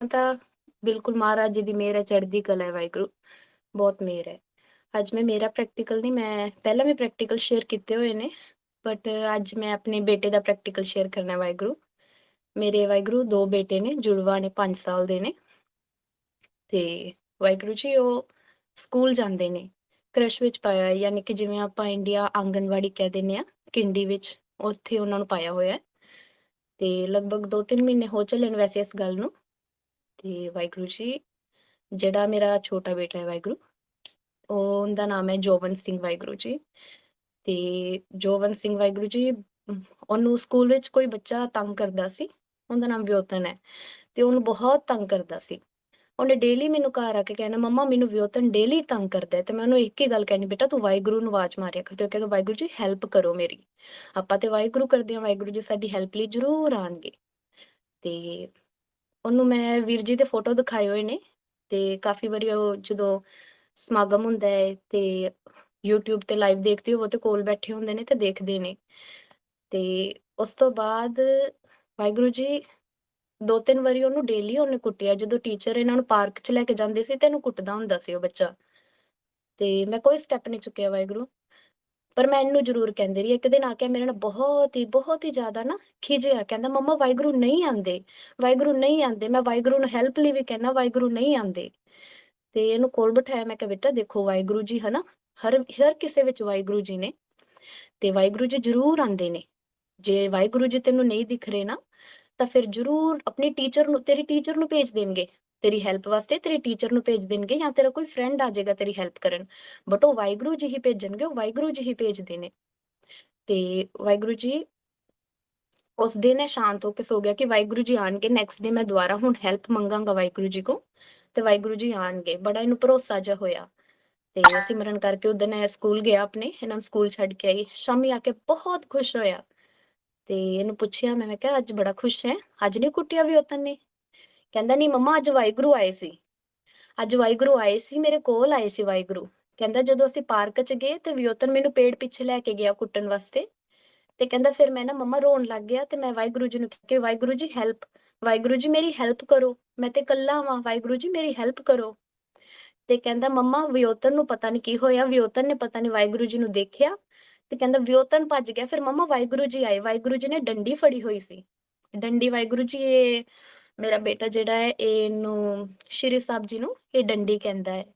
ਤਾਂ ਬਿਲਕੁਲ ਮਹਾਰਾਜ ਜੀ ਦੀ ਮਿਹਰ ਹੈ, ਚੜ੍ਹਦੀ ਕਲਾ ਹੈ, ਵਾਹਿਗੁਰੂ, ਬਹੁਤ ਮਿਹਰ ਹੈ। ਅੱਜ ਮੈਂ, ਮੇਰਾ ਪ੍ਰੈਕਟੀਕਲ ਨਹੀਂ, ਮੈਂ, ਪਹਿਲਾਂ ਵੀ ਪ੍ਰੈਕਟੀਕਲ ਸ਼ੇਅਰ ਕੀਤੇ ਹੋਏ ਨੇ ਬਟ ਅੱਜ ਮੈਂ ਆਪਣੇ ਬੇਟੇ ਦਾ ਪ੍ਰੈਕਟੀਕਲ ਸ਼ੇਅਰ ਕਰਨਾ ਵਾਹਿਗੁਰੂ। ਮੇਰੇ ਵਾਹਿਗੁਰੂ, ਦੋ ਬੇਟੇ ਨੇ, ਜੁੜਵਾ ਨੇ 5 ਸਾਲ ਦੇ ਨੇ। ਤੇ ਵਾਹਿਗੁਰੂ ਜੀ, ਉਹ ਸਕੂਲ ਜਾਂਦੇ ਨੇ ਕ੍ਰਸ਼ ਵਿੱਚ ਪਾਇਆ ਹੈ, ਯਾਨੀ ਕਿ ਜਿਵੇਂ ਆਪਾਂ ਇੰਡੀਆ ਆਂਗਨਵਾੜੀ ਕਹਿ ਦਿੰਦੇ ਆ ਕਿੰਡੀ ਵਿੱਚ ਉੱਥੇ ਉਹਨਾਂ ਨੂੰ ਪਾਇਆ ਹੋਇਆ ਹੈ। ਤੇ ਲਗਭਗ 2-3 ਮਹੀਨੇ ਹੋ ਚੱਲੇ ਨੇ ਵੈਸੇ ਇਸ ਗੱਲ ਨੂੰ। ਤੇ ਵਾਹਿਗੁਰੂ ਜੀ, ਜਿਹੜਾ ਮੇਰਾ ਛੋਟਾ ਬੇਟਾ ਹੈ ਵਾਹਿਗੁਰੂ, ਉਹ, ਉਹਦਾ ਨਾਮ ਹੈ ਜੋਵਨ ਸਿੰਘ ਵਾਹਿਗੁਰੂ ਜੀ। ਤੇ ਜੋਵਨ ਸਿੰਘ ਵਾਹਿਗੁਰੂ ਜੀ, ਉਹਨੂੰ ਸਕੂਲ ਵਿੱਚ ਕੋਈ ਬੱਚਾ ਤੰਗ ਕਰਦਾ ਸੀ, ਉਹਦਾ ਨਾਮ ਵਿਓਤਨ ਹੈ। ਤੇ ਉਹਨੂੰ ਬਹੁਤ ਤੰਗ ਕਰਦਾ ਸੀ। ਉਹਨੇ ਡੇਲੀ ਮੈਨੂੰ ਘਰ ਆ ਕੇ ਕਹਿਣਾ, ਮੰਮਾ, ਮੈਨੂੰ ਵਿਓਤਨ ਡੇਲੀ ਤੰਗ ਕਰਦਾ ਹੈ ਤੇ ਮੈਂ ਉਹਨੂੰ ਇੱਕ ਹੀ ਗੱਲ ਕਹਿਣੀ, ਬੇਟਾ, ਤੂੰ ਵਾਹਿਗੁਰੂ ਨੂੰ ਆਵਾਜ਼ ਮਾਰਿਆ ਕਰ, ਤੇ ਉਹ ਕਹਿੰਦਾ ਵਾਹਿਗੁਰੂ ਜੀ ਹੈਲਪ ਕਰੋ ਮੇਰੀ। ਆਪਾਂ ਤੇ ਵਾਹਿਗੁਰੂ ਕਰਦੇ ਹਾਂ, ਵਾਹਿਗੁਰੂ ਜੀ ਸਾਡੀ ਹੈਲਪ ਲਈ ਜ਼ਰੂਰ ਆਣਗੇ ਤੇ ਉਹਨੂੰ ਮੈਂ ਵੀਰ ਜੀ ਦੇ ਫੋਟੋ ਦਿਖਾਏ ਹੋਏ ਨੇ ਤੇ ਕਾਫੀ ਵਾਰੀ ਉਹ ਜਦੋਂ ਸਮਾਗਮ ਹੁੰਦਾ ਹੈ ਤੇ YouTube ਤੇ ਲਾਈਵ ਦੇਖਦੇ ਹੋ ਤੇ ਕੋਲ ਬੈਠੇ ਹੁੰਦੇ ਨੇ ਤੇ ਦੇਖਦੇ ਨੇ। ਤੇ ਉਸ ਤੋਂ ਬਾਅਦ ਵਾਹਿਗੁਰੂ ਜੀ ਦੋ ਤਿੰਨ ਵਾਰੀ ਉਹਨੂੰ ਡੇਲੀ ਉਹਨੇ ਕੁੱਟਿਆ। ਜਦੋਂ ਟੀਚਰ ਇਹਨਾਂ ਨੂੰ ਪਾਰਕ 'ਚ ਲੈ ਕੇ ਜਾਂਦੇ ਸੀ ਤੇ ਇਹਨੂੰ ਕੁੱਟਦਾ ਹੁੰਦਾ ਸੀ ਉਹ ਬੱਚਾ। ਤੇ ਮੈਂ ਕੋਈ ਸਟੈਪ ਨਹੀਂ ਚੁੱਕਿਆ ਵਾਹਿਗੁਰੂ। ਪਰ ਮੈਂ ਇਹਨੂੰ ਜ਼ਰੂਰ ਕਹਿੰਦੀ ਰਹੀ ਇੱਕ ਦਿਨ ਆ ਕੇ ਮੇਰੇ ਨਾਲ ਬਹੁਤ ਹੀ ਬਹੁਤ ਹੀ ਜ਼ਿਆਦਾ ਨਾ ਖਿਜਿਆ ਕਹਿੰਦਾ, ਮੰਮਾ, ਵਾਹਿਗੁਰੂ ਨਹੀਂ ਆਂਦੇ ਵਾਹਿਗੁਰੂ ਨਹੀਂ ਆਂਦੇ ਮੈਂ ਵਾਹਿਗੁਰੂ ਨੂੰ ਹੈਲਪ ਲਈ ਵੀ ਕਹਿਣਾ ਵਾਹਿਗੁਰੂ ਨਹੀਂ ਆਂਦੇ ਤੇ ਇਹਨੂੰ ਕੋਲ ਬਿਠਾਇਆ, ਮੈਂ ਕਿਹਾ, ਬੇਟਾ, ਦੇਖੋ, ਵਾਹਿਗੁਰੂ ਜੀ ਹਨਾ, ਹਰ ਹਰ ਕਿਸੇ ਵਿੱਚ ਵਾਹਿਗੁਰੂ ਜੀ ਨੇ ਤੇ ਵਾਹਿਗੁਰੂ ਜੀ ਜ਼ਰੂਰ ਆਂਦੇ ਨੇ। ਜੇ ਵਾਹਿਗੁਰੂ ਜੀ ਤੈਨੂੰ ਨਹੀਂ ਦਿਖ ਰਹੇ ਨਾ, ਤਾਂ ਫਿਰ ਜ਼ਰੂਰ ਆਪਣੀ ਟੀਚਰ ਨੂੰ, ਤੇਰੀ ਟੀਚਰ ਨੂੰ ਭੇਜ ਦੇਣਗੇ। ਤੇਰੀ ਹੈਲਪ ਵਾਸਤੇ ਤੇਰੇ ਟੀਚਰ ਨੂੰ ਭੇਜ ਦੇਣਗੇ ਜਾਂ ਤੇਰਾ ਕੋਈ ਫਰੈਂਡ ਆ ਜਾਏਗਾ ਤੇਰੀ ਹੈਲਪ ਕਰਨ। ਬਟ ਉਹ ਵਾਹਿਗੁਰੂ ਜੀ ਹੀ ਭੇਜਣਗੇ, ਉਹ ਵਾਹਿਗੁਰੂ ਜੀ ਹੀ ਭੇਜਦੇ ਨੇ। ਤੇ ਵਾਹਿਗੁਰੂ ਜੀ ਉਸ ਦਿਨ ਇਹ ਸ਼ਾਂਤ ਹੋ ਕੇ ਸੋ ਗਿਆ ਕਿ ਵਾਹਿਗੁਰੂ ਜੀ ਆਣਗੇ ਨੈਕਸਟ ਡੇ ਮੈਂ ਦੁਬਾਰਾ ਹੁਣ ਹੈਲਪ ਮੰਗਾਂਗਾ ਵਾਹਿਗੁਰੂ ਜੀ ਕੋ, ਤੇ ਵਾਹਿਗੁਰੂ ਜੀ ਆਣਗੇ। ਬੜਾ ਇਹਨੂੰ ਭਰੋਸਾ ਜਿਹਾ ਹੋਇਆ। ਤੇ ਸਿਮਰਨ ਕਰਕੇ ਉਹ ਦਿਨ ਇਹ ਸਕੂਲ ਗਿਆ ਆਪਣੇ, ਇਹਨਾਂ ਨੂੰ ਸਕੂਲ ਛੱਡ ਕੇ ਆਈ। ਸ਼ਾਮੀ ਆ ਕੇ ਬਹੁਤ ਖੁਸ਼ ਹੋਇਆ। ਤੇ ਇਹਨੂੰ ਪੁੱਛਿਆ ਮੈਂ ਮੈਂ ਕਿਹਾ, ਅੱਜ ਬੜਾ ਖੁਸ਼ ਹੈ, ਅੱਜ ਨਹੀਂ ਕੁੱਟਿਆ ਵੀ ਉਤਨ ਨੇ? ਕਹਿੰਦਾ, ਨਹੀਂ ਮੰਮਾ, ਅੱਜ ਵਾਹਿਗੁਰੂ ਆਏ ਸੀ। ਅੱਜ ਵਾਹਿਗੁਰੂ ਆਏ ਸੀ, ਮੇਰੇ ਕੋਲ ਆਏ ਸੀ ਵਾਹਿਗੁਰੂ। ਕਹਿੰਦਾ, ਜਦੋਂ ਅਸੀਂ ਪਾਰਕ 'ਚ ਗਏ ਤੇ ਵਿਯੋਤਨ ਮੈਨੂੰ ਪੇੜ ਪਿੱਛੇ ਲੈ ਕੇ ਗਿਆ ਕੁੱਟਣ ਵਾਸਤੇ। ਤੇ ਕਹਿੰਦਾ, ਫਿਰ ਮੈਂ ਨਾ ਮੰਮਾ ਰੋਣ ਲੱਗ ਗਿਆ ਤੇ ਮੈਂ ਵਾਹਿਗੁਰੂ ਜੀ ਨੂੰ ਕਿ, ਵਾਹਿਗੁਰੂ ਜੀ ਹੈਲਪ ਵਾਹਿਗੁਰੂ ਜੀ, ਮੇਰੀ ਹੈਲਪ ਕਰੋ। ਮੈਂ ਤੇ ਇਕੱਲਾ ਵਾਂ। ਵਾਹਿਗੁਰੂ ਜੀ, ਮੇਰੀ ਹੈਲਪ ਕਰੋ। ਤੇ ਕਹਿੰਦਾ, ਮੰਮਾ, ਵਿਯੋਤਨ ਨੂੰ ਪਤਾ ਨਹੀਂ ਕੀ ਹੋਇਆ। ਵਿਯੋਤਨ ਨੇ ਪਤਾ ਨਹੀਂ ਵਾਹਿਗੁਰੂ ਜੀ ਨੂੰ ਦੇਖਿਆ। ਤੇ ਕਹਿੰਦਾ, ਵਿਯੋਤਨ ਭੱਜ ਗਿਆ। ਫਿਰ ਮੰਮਾ, ਵਾਹਿਗੁਰੂ ਜੀ ਆਏ। ਵਾਹਿਗੁਰੂ ਜੀ ਨੇ ਡੰਡੀ ਫੜੀ ਹੋਈ ਸੀ। ਡੰਡੀ ਵਾਹਿਗੁਰੂ ਜੀ, ਇਹ ਮੇਰਾ ਬੇਟਾ ਜਿਹੜਾ ਹੈ, ਇਹਨੂੰ ਸ਼੍ਰੀ ਸਾਹਿਬ ਜੀ ਨੂੰ ਇਹ ਡੰਡੀ ਕਹਿੰਦਾ ਹੈ।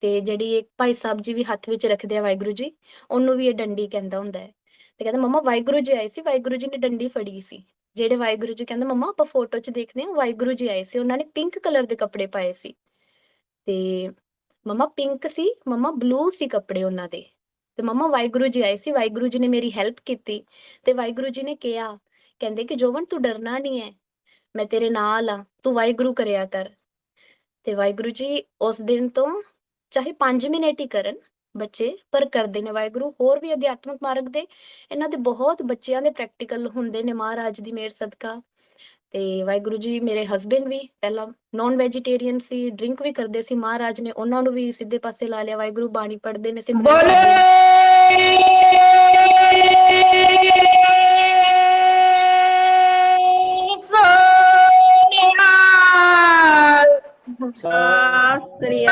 ਤੇ ਜਿਹੜੀ ਇੱਕ ਭਾਈ ਸਾਹਿਬ ਜੀ ਵੀ ਹੱਥ ਵਿੱਚ ਰੱਖਦੇ ਆ ਵਾਹਿਗੁਰੂ ਜੀ, ਉਹਨੂੰ ਵੀ ਇਹ ਡੰਡੀ ਕਹਿੰਦਾ ਹੁੰਦਾ ਹੈ। ਤੇ ਕਹਿੰਦਾ, ਮੰਮਾ, ਵਾਹਿਗੁਰੂ ਜੀ ਆਏ ਸੀ, ਵਾਹਿਗੁਰੂ ਜੀ ਨੇ ਡੰਡੀ ਫੜੀ ਸੀ। ਜਿਹੜੇ ਵਾਹਿਗੁਰੂ ਜੀ ਕਹਿੰਦਾ, ਮੰਮਾ, ਆਪਾਂ ਫੋਟੋ 'ਚ ਦੇਖਦੇ ਹਾਂ, ਵਾਹਿਗੁਰੂ ਜੀ ਆਏ ਸੀ, ਉਹਨਾਂ ਨੇ ਪਿੰਕ ਕਲਰ ਦੇ ਕੱਪੜੇ ਪਾਏ ਸੀ। ਤੇ ਮੰਮਾ, ਪਿੰਕ ਸੀ, ਮੰਮਾ, ਬਲੂ ਸੀ ਕੱਪੜੇ ਉਹਨਾਂ ਦੇ। ਤੇ ਮੰਮਾ, ਵਾਹਿਗੁਰੂ ਜੀ ਆਏ ਸੀ, ਵਾਹਿਗੁਰੂ ਜੀ ਨੇ ਮੇਰੀ ਹੈਲਪ ਕੀਤੀ। ਤੇ ਵਾਹਿਗੁਰੂ ਜੀ ਨੇ ਕਿਹਾ, ਕਹਿੰਦੇ ਕਿ ਜੋਵਨ ਤੂੰ ਡਰਨਾ ਨਹੀਂ ਹੈ। ਮੈਂ ਤੇਰੇ ਨਾਲ ਆ, ਤੂੰ ਵਾਹਿਗੁਰੂ ਕਰਿਆ ਕਰ। ਤੇ ਵਾਹਿਗੁਰੂ ਜੀ, ਉਸ ਦਿਨ ਤੋਂ ਚਾਹੇ 5 ਮਿੰਟ ਹੀ ਕਰਨ ਬੱਚੇ, ਪਰ ਕਰਦੇ ਨੇ ਵਾਹਿਗੁਰੂ। ਹੋਰ ਵੀ ਅਧਿਆਤਮਿਕ ਮਾਰਗ ਦੇ, ਇਹਨਾਂ ਦੇ ਬਹੁਤ ਬੱਚਿਆਂ ਦੇ ਪ੍ਰੈਕਟੀਕਲ ਹੁੰਦੇ ਨੇ ਮਹਾਰਾਜ ਦੀ ਮਿਹਰ ਸਦਕਾ। ਤੇ ਵਾਹਿਗੁਰੂ ਜੀ, ਮੇਰੇ ਹਸਬੰਡ ਵੀ ਪਹਿਲਾਂ ਨਾਨ ਵੈਜੀਟੇਰੀਅਨ ਸੀ ਡਰਿੰਕ ਵੀ ਕਰਦੇ ਸੀ ਮਹਾਰਾਜ ਨੇ, ਉਹਨਾਂ ਨੂੰ ਵੀ ਸਿੱਧੇ ਪਾਸੇ ਲਾ ਲਿਆ। ਵਾਹਿਗੁਰੂ ਬਾਣੀ ਪੜ੍ਹਦੇ ਨੇ ਸਿਮਰਨ ਸ੍ਰੀ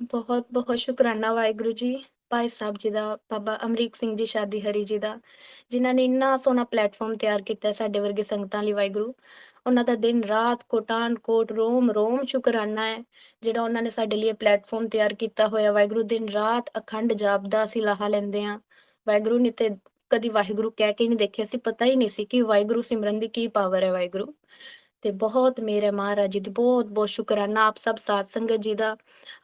ਬਹੁਤ ਬਹੁਤ ਸ਼ੁਕਰਾਨਾ ਵਾਹਿਗੁਰੂ ਜੀ, ਭਾਈ ਸਾਹਿਬ ਜੀ ਦਾ, ਬਾਬਾ ਅਮਰੀਕ ਸਿੰਘ ਜੀ, ਸ਼ਾਦੀ ਹਰੀ ਜੀ ਦਾ, ਜਿਨ੍ਹਾਂ ਨੇ ਇੰਨਾ ਸੋਹਣਾ ਪਲੇਟਫਾਰਮ ਤਿਆਰ ਕੀਤਾ ਸਾਡੇ ਵਰਗੇ ਸੰਗਤਾਂ ਲਈ ਵਾਹਿਗੁਰੂ। ਉਹਨਾਂ ਦਾ ਦਿਨ ਰਾਤ ਕੋਟਾਨ ਕੋਟ ਰੋਮ ਰੋਮ ਸ਼ੁਕਰਾਨਾ ਹੈ, ਜਿਹੜਾ ਉਹਨਾਂ ਨੇ ਸਾਡੇ ਲਈ ਪਲੇਟਫਾਰਮ ਤਿਆਰ ਕੀਤਾ ਹੋਇਆ ਵਾਹਿਗੁਰੂ। ਦਿਨ ਰਾਤ ਅਖੰਡ ਜਾਪ ਦਾ ਅਸੀਂ ਲਾਹਾ ਲੈਂਦੇ ਆ ਵਾਹਿਗੁਰੂ ਨੇ ਤੇ ਕਦੀ ਵਾਹਿਗੁਰੂ ਕਹਿ ਕੇ ਨਹੀਂ ਦੇਖਿਆ ਸੀ, ਪਤਾ ਹੀ ਨਹੀਂ ਸੀ ਕਿ ਵਾਹਿਗੁਰੂ ਸਿਮਰਨ ਦੀ ਕੀ ਪਾਵਰ ਹੈ ਵਾਹਿਗੁਰੂ। ਤੇ ਬਹੁਤ ਮੇਰੇ ਮਹਾਰਾਜ ਜੀ ਦੀ ਬਹੁਤ ਬਹੁਤ ਸ਼ੁਕਰਾਨਾ, ਆਪ ਸਭ ਸਾਧ ਸੰਗਤ ਜੀ ਦਾ,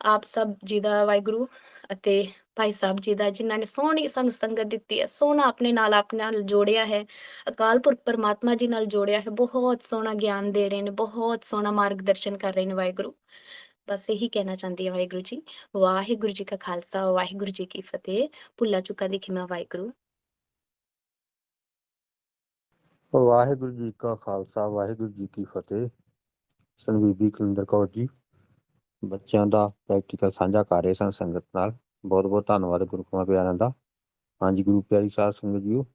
ਆਪ ਸਭ ਜੀ ਦਾ ਵਾਹਿਗੁਰੂ ਅਤੇ ਭਾਈ ਸਾਹਿਬ ਜੀ ਦਾ, ਜਿਨ੍ਹਾਂ ਨੇ ਸੋਹਣੀ ਸਾਨੂੰ ਸੰਗਤ ਦਿੱਤੀ ਹੈ, ਸੋਹਣਾ ਆਪਣੇ ਨਾਲ ਆਪਣੇ ਨਾਲ ਜੋੜਿਆ ਹੈ, ਅਕਾਲ ਪੁਰਖ ਪਰਮਾਤਮਾ ਜੀ ਨਾਲ ਜੋੜਿਆ ਹੈ, ਬਹੁਤ ਸੋਹਣਾ ਗਿਆਨ ਦੇ ਰਹੇ ਨੇ, ਬਹੁਤ ਸੋਹਣਾ ਮਾਰਗਦਰਸ਼ਨ ਕਰ ਰਹੇ ਨੇ ਵਾਹਿਗੁਰੂ। ਬਸ ਇਹੀ ਕਹਿਣਾ ਚਾਹੁੰਦੀ ਹਾਂ ਵਾਹਿਗੁਰੂ ਜੀ ਵਾਹਿਗੁਰੂ ਜੀ ਕਾ ਖਾਲਸਾ, ਵਾਹਿਗੁਰੂ ਜੀ ਕੀ ਫਤਿਹ, ਭੁੱਲਾ ਚੁੱਕਾ ਦੀ ਖਿਮਾ ਵਾਹਿਗੁਰੂ। ਵਾਹਿਗੁਰੂ ਜੀ ਕਾ ਖਾਲਸਾ, ਵਾਹਿਗੁਰੂ ਜੀ ਕੀ ਫਤਿਹ। ਸੰਬੀਬੀ ਕੁਲਿੰਦਰ ਕੌਰ ਜੀ, ਬੱਚਿਆਂ ਦਾ ਪ੍ਰੈਕਟੀਕਲ ਸਾਂਝਾ ਕਰ ਰਹੇ ਸਨ ਸੰਗਤ ਨਾਲ। ਬਹੁਤ ਬਹੁਤ ਧੰਨਵਾਦ ਗੁਰੂ ਕੁਮਾਰ ਪਿਆਰਿਆਂ ਦਾ। ਹਾਂਜੀ, ਗੁਰੂ ਪਿਆਰੀ ਸਾਧ ਸੰਗਤ ਜੀਓ